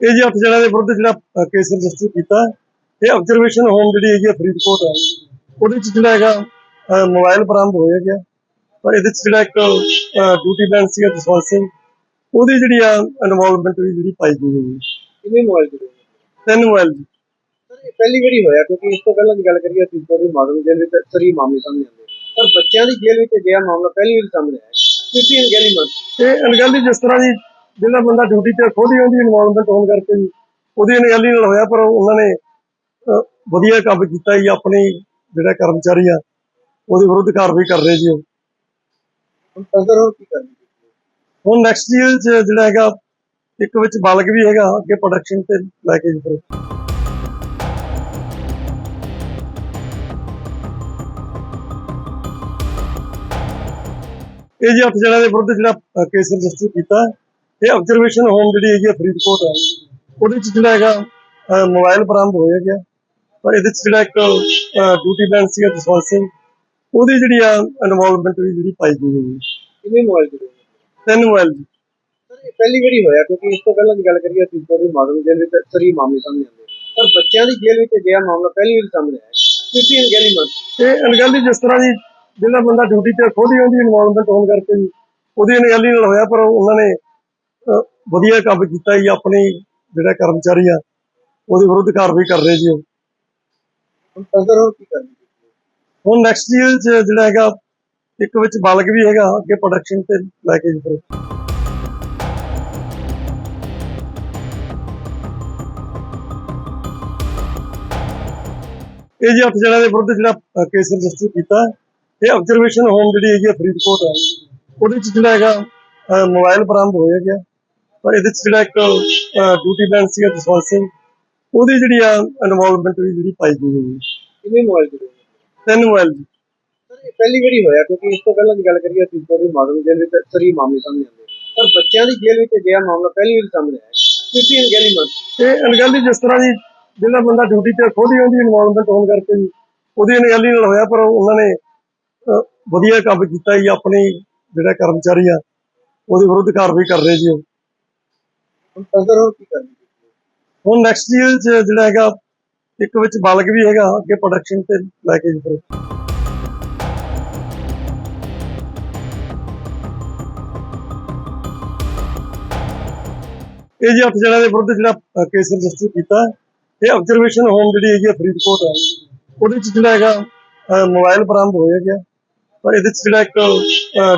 ਇਹ ਜੀ ਜਣਿਆਂ ਦੇ ਵਿਰੁੱਧ ਜਿਹੜਾ ਕੇਸ ਰਜਿਸਟਰ ਕੀਤਾ। ਇਹ ਆਬਜ਼ਰਵੇਸ਼ਨ ਹੋਮ ਜਿਹੜੀ ਹੈਗੀ ਆ ਫਰੀਦਕੋਟ ਹੈ ਉਹਦੇ ਚ ਜਿਹੜਾ ਹੈਗਾ ਮੋਬਾਈਲ ਬਰਾਮਦ ਹੋਇਆ ਗਿਆ। ਪਰ ਇਹਦੇ ਚ ਜਿਹੜਾ ਇੱਕ ਡਿਊਟੀ ਬੈਂਡ ਸੀਗਾ ਜਸਵੰਤ ਸਿੰਘ। ਉਹਦੀ ਜਿਹੜੀ ਆ ਇਨਵੋਲਵਮੈਂਟ ਵੀ ਜਿਹੜੀ ਪਾਈ ਗਈ ਹੈ। ਕਿੰਨੇ ਮੋਬਾਈਲ ਦੇ ਤਿੰਨ ਮੋਬਾਈਲ ਜੀ। ਸਰ ਇਹ ਪਹਿਲੀ ਵਾਰੀ ਹੋਇਆ ਕਿਉਂਕਿ ਇਸ ਤੋਂ ਪਹਿਲਾਂ ਦੀ ਗੱਲ ਕਰੀਏ ਫਰੀਦਕੋਟ ਦੀ ਮਾਡਲ ਜੇਲ੍ਹ ਵਿੱਚ ਅਕਸਰ ਹੀ ਮਾਮਲੇ ਸਾਹਮਣੇ ਆਉਂਦੇ ਪਰ ਬੱਚਿਆਂ ਦੀ ਜੇਲ੍ਹ ਵਿੱਚ ਗਿਆ ਮਾਮਲਾ ਪਹਿਲੀ ਵਾਰੀ ਸਾਹਮਣੇ ਆਇਆ ਕਿਉਂਕਿ ਅਣਗਹਿਲੀ ਮੰਨ ਇਹ ਅਣਗਹਿਲੀ ਜਿਸ ਤਰ੍ਹਾਂ ਦੀ ਜਿਹੜਾ ਬੰਦਾ ਡਿਊਟੀ ਤੇ ਖੁਦ ਹੀ ਉਹਦੀ ਇਨਵੋਲਵਮੈਂਟ ਹੋਣ ਕਰਕੇ ਜੀ ਉਹਦੀ ਅਣਗਹਿਲੀ ਨਾਲ ਹੋਇਆ ਪਰ ਉਹਨਾਂ ਨੇ ਵਧੀਆ ਕੰਮ ਕੀਤਾ ਜੀ ਆਪਣੀ ਜਿਹੜਾ ਕਰਮਚਾਰੀ ਆ ਉਹਦੇ ਵਿਰੁੱਧ ਕਾਰਵਾਈ ਕਰ ਰਹੇ ਜੀ ਉਹ। ਹੁਣ ਫਰਦਰ ਹੋਰ ਕੀ ਕਰਨੀ ਹੁਣ ਨੈਕਸਟ ਈਅਰ ਜਿਹੜਾ ਹੈਗਾ ਇੱਕ ਵਿੱਚ ਬਾਲਗ ਵੀ ਹੈਗਾ ਅੱਗੇ ਪ੍ਰੋਡਕਸ਼ਨ ਤੇ ਲੈ ਕੇ ਜੀ ਫਿਰ। ਇਹ ਜੀ ਅੱਠ ਜਣਿਆਂ ਦੇ ਵਿਰੁੱਧ ਜਿਹੜਾ ਕੇਸ ਰਜਿਸਟਰ ਕੀਤਾ। ਹੈ। ਇਹ ਆਬਜ਼ਰਵੇਸ਼ਨ ਹੋਮ ਜਿਹੜੀ ਹੈਗੀ ਆ ਫਰੀਦਕੋਟ ਹੈ ਉਹਦੇ ਚ ਜਿਹੜਾ ਹੈਗਾ ਮੋਬਾਈਲ ਬਰਾਮਦ ਹੋਇਆ ਗਿਆ। ਪਰ ਇਹਦੇ ਚ ਜਿਹੜਾ ਇੱਕ ਡਿਊਟੀ ਬੈਂਡ ਸੀਗਾ ਜਸਵੰਤ ਸਿੰਘ। ਉਹਦੀ ਜਿਹੜੀ ਆ ਇਨਵੋਲਵਮੈਂਟ ਵੀ ਜਿਹੜੀ ਪਾਈ ਗਈ ਹੈ ਕਿੰਨੇ ਮੋਬਾਈਲ ਦੇ ਤਿੰਨ ਮੋਬਾਈਲ ਜੀ। ਸਰ ਇਹ ਪਹਿਲੀ ਵਾਰੀ ਹੋਇਆ ਕਿਉਂਕਿ ਇਸ ਤੋਂ ਪਹਿਲਾਂ ਦੀ ਗੱਲ ਕਰੀਏ ਫਰੀਦਕੋਟ ਦੀ ਮਾਡਲ ਜੇਲ੍ਹ ਵਿੱਚ ਅਕਸਰ ਹੀ ਮਾਮਲੇ ਸਾਹਮਣੇ ਆਉਂਦੇ ਪਰ ਬੱਚਿਆਂ ਦੀ ਜੇਲ੍ਹ ਵਿੱਚ ਗਿਆ ਮਾਮਲਾ ਪਹਿਲੀ ਵਾਰੀ ਸਾਹਮਣੇ ਆਇਆ। ਕਿਉਂਕਿ ਅਣਗਹਿਲੀ ਮੰਨ ਇਹ ਅਣਗਹਿਲੀ ਜਿਸ ਤਰ੍ਹਾਂ ਦੀ ਜਿਹੜਾ ਬੰਦਾ ਡਿਊਟੀ ਤੇ ਇਨਵੋਲਵਮੈਂਟ ਹੋਣ ਕਰਕੇ ਜੀ ਉਹਦੀ ਅਣਗਹਿਲੀ ਨਾਲ ਹੋਇਆ ਪਰ ਉਹਨਾਂ ਨੇ ਵਧੀਆ ਕੰਮ ਕੀਤਾ ਜੀ ਆਪਣੀ ਜਿਹੜਾ ਕਰਮਚਾਰੀ ਆ ਉਹਦੇ ਵਿਰੁੱਧ ਕਾਰਵਾਈ ਕਰ ਰਹੇ ਜੀ ਉਹ। ਹੁਣ ਫਰਦਰ ਹੋਰ ਕੀ ਕਰਨੀ ਹੁਣ ਨੈਕਸਟ ਈਅਰ ਜਿਹੜਾ ਹੈਗਾ ਇੱਕ ਵਿੱਚ ਬਾਲਗ ਵੀ ਹੈਗਾ ਅੱਗੇ ਪ੍ਰੋਡਕਸ਼ਨ ਤੇ ਲੈ ਕੇ ਜੀ ਫਿਰ। ਇਹ ਜੀ ਜਣਿਆਂ ਦੇ ਵਿਰੁੱਧ ਜਿਹੜਾ ਕੇਸ ਰਜਿਸਟਰ ਕੀਤਾ। ਇਹ ਆਬਜ਼ਰਵੇਸ਼ਨ ਹੋਮ ਜਿਹੜੀ ਹੈਗੀ ਆ ਫਰੀਦਕੋਟ ਹੈ ਉਹਦੇ ਚ ਜਿਹੜਾ ਹੈਗਾ ਮੋਬਾਈਲ ਬਰਾਮਦ ਹੋਇਆ ਗਿਆ। ਪਰ ਇਹਦੇ ਚ ਜਿਹੜਾ ਇੱਕ ਡਿਊਟੀ ਬੈਂਡ ਸੀਗਾ ਜਸਵੰਤ ਸਿੰਘ ਉਹਦੀ ਜਿਹੜੀ ਆ ਇਨਵੋਲਵਮੈਂਟ ਵੀ ਜਿਹੜੀ ਪਾਈ ਗਈ ਹੈ। ਜੀ ਕਿੰਨੇ ਮੋਬਾਈਲ ਦੇ ਤਿੰਨ ਮੋਬਾਈਲ ਜੀ ਸਰ ਇਹ ਪਹਿਲੀ ਵਾਰੀ ਹੋਇਆ ਕਿਉਂਕਿ ਇਸ ਤੋਂ ਪਹਿਲਾਂ ਦੀ ਗੱਲ ਕਰੀਏ ਫਰੀਦਕੋਟ ਦੀ ਮਾਡਲ ਜੇਲ੍ਹ ਵਿੱਚ ਅਕਸਰ ਹੀ ਮਾਮਲੇ ਸਾਹਮਣੇ ਆਉਂਦੇ ਪਰ ਬੱਚਿਆਂ ਦੀ ਜੇਲ੍ਹ ਵਿੱਚ ਗਿਆ ਮਾਮਲਾ ਪਹਿਲੀ ਵਾਰੀ ਸਾਹਮਣੇ ਆਇਆ ਕਿਉਂਕਿ ਅਣਗਹਿਲੀ ਮੰਨ ਇਹ ਅਣਗਹਿਲੀ ਜਿਸ ਤਰ੍ਹਾਂ ਦੀ ਜਿਹੜਾ ਬੰਦਾ ਡਿਊਟੀ ਤੇ ਖੁਦ ਹੀ ਉਹਦੀ ਇਨਵੋਲਵਮੈਂਟ ਹੋਣ ਕਰਕੇ ਜੀ ਉਹਦੀ ਅਣਗਹਿਲੀ ਨਾਲ ਹੋਇਆ ਪਰ ਉਹਨਾਂ ਨੇ ਵਧੀਆ ਕੰਮ ਕੀਤਾ ਜੀ ਆਪਣੀ ਜਿਹੜਾ ਕਰਮਚਾਰੀ ਆ ਉਹਦੇ ਵਿਰੁੱਧ ਕਾਰਵਾਈ ਕਰ ਰਹੇ ਜੀ ਉਹ। ਹੁਣ ਹੋਰ ਕੀ ਕਰਨੀ ਹੁਣ ਨੈਕਸਟ ਈਅਰ ਜਿਹੜਾ ਹੈਗਾ ਇੱਕ ਵਿੱਚ ਬਾਲਗ ਵੀ ਹੈਗਾ ਅੱਗੇ ਪ੍ਰੋਡਕਸ਼ਨ ਤੇ ਲੈ ਕੇ ਜੀ ਫਿਰ। ਇਹ ਜੀ ਅੱਠ ਜਣਿਆਂ ਦੇ ਵਿਰੁੱਧ ਜਿਹੜਾ ਕੇਸ ਰਜਿਸਟਰ ਕੀਤਾ ਇਹ ਆਬਜ਼ਰਵੇਸ਼ਨ ਹੋਮ ਜਿਹੜੀ ਹੈਗੀ ਆ ਫਰੀਦਕੋਟ ਹੈ ਉਹਦੇ ਵਿੱਚ ਜਿਹੜਾ ਹੈਗਾ ਅਹ, ਮੋਬਾਈਲ ਬਰਾਮਦ ਹੋਇਆ ਗਿਆ। ਪਰ ਇਹਦੇ ਚ ਜਿਹੜਾ ਇੱਕ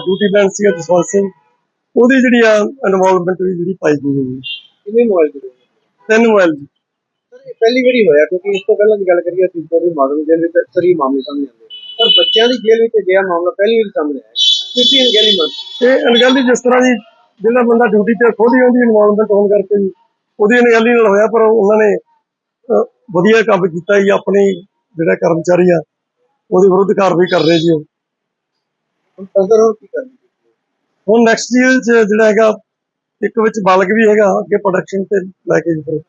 ਡਿਊਟੀ ਬੈਂਡ ਸੀਗਾ ਜਸਵੰਤ ਸਿੰਘ। ਉਹਦੀ ਜਿਹੜੀ ਆ ਇਨਵੋਲਵਮੈਂਟ ਵੀ ਜਿਹੜੀ ਪਾਈ ਗਈ ਹੈ। ਜੀ ਕਿੰਨੇ ਮੋਬਾਈਲ ਦੇ ਤਿੰਨ ਮੋਬਾਈਲ ਜੀ। ਸਰ ਇਹ ਪਹਿਲੀ ਵਾਰੀ ਹੋਇਆ ਕਿਉਂਕਿ ਇਸ ਤੋਂ ਪਹਿਲਾਂ ਦੀ ਗੱਲ ਕਰੀਏ ਫਰੀਦਕੋਟ ਦੀ ਮਾਡਲ ਜੇਲ੍ਹ ਵਿੱਚ ਅਕਸਰ ਹੀ ਮਾਮਲੇ ਸਾਹਮਣੇ ਆਉਂਦੇ ਪਰ ਬੱਚਿਆਂ ਦੀ ਜੇਲ੍ਹ ਵਿੱਚ ਗਿਆ ਮਾਮਲਾ ਪਹਿਲੀ ਵਾਰੀ ਸਾਹਮਣੇ ਆਇਆ। ਕਿਉਂਕਿ ਅਣਗਹਿਲੀ ਮੰਨ ਇਹ ਅਣਗਹਿਲੀ ਜਿਸ ਤਰ੍ਹਾਂ ਦੀ ਜਿਹੜਾ ਬੰਦਾ ਡਿਊਟੀ ਤੇ ਖੁਦ ਹੀ ਉਹਦੀ ਇਨਵੋਲਵਮੈਂਟ ਹੋਣ ਕਰਕੇ ਜੀ ਉਹਦੀ ਅਣਗਹਿਲੀ ਨਾਲ ਹੋਇਆ ਪਰ ਉਹਨਾਂ ਨੇ ਅਹ, ਵਧੀਆ ਕੰਮ ਕੀਤਾ ਜੀ ਆਪਣੀ ਜਿਹੜਾ ਕਰਮਚਾਰੀ ਆ ਉਹਦੇ ਵਿਰੁੱਧ ਕਾਰਵਾਈ ਕਰ ਰਹੇ ਜੀ ਉਹ। ਹੁਣ ਫਰਦਰ ਹੋਰ ਕੀ ਕਰਨੀ ਹੁਣ ਨੈਕਸਟ ਈਅਰ ਚ ਜਿਹੜਾ ਹੈਗਾ, ਇੱਕ ਵਿੱਚ ਬਾਲਗ ਵੀ ਹੈਗਾ, ਅੱਗੇ ਪ੍ਰੋਡਕਸ਼ਨ ਤੇ ਲੈ ਕੇ ਜੀ ਫਿਰ।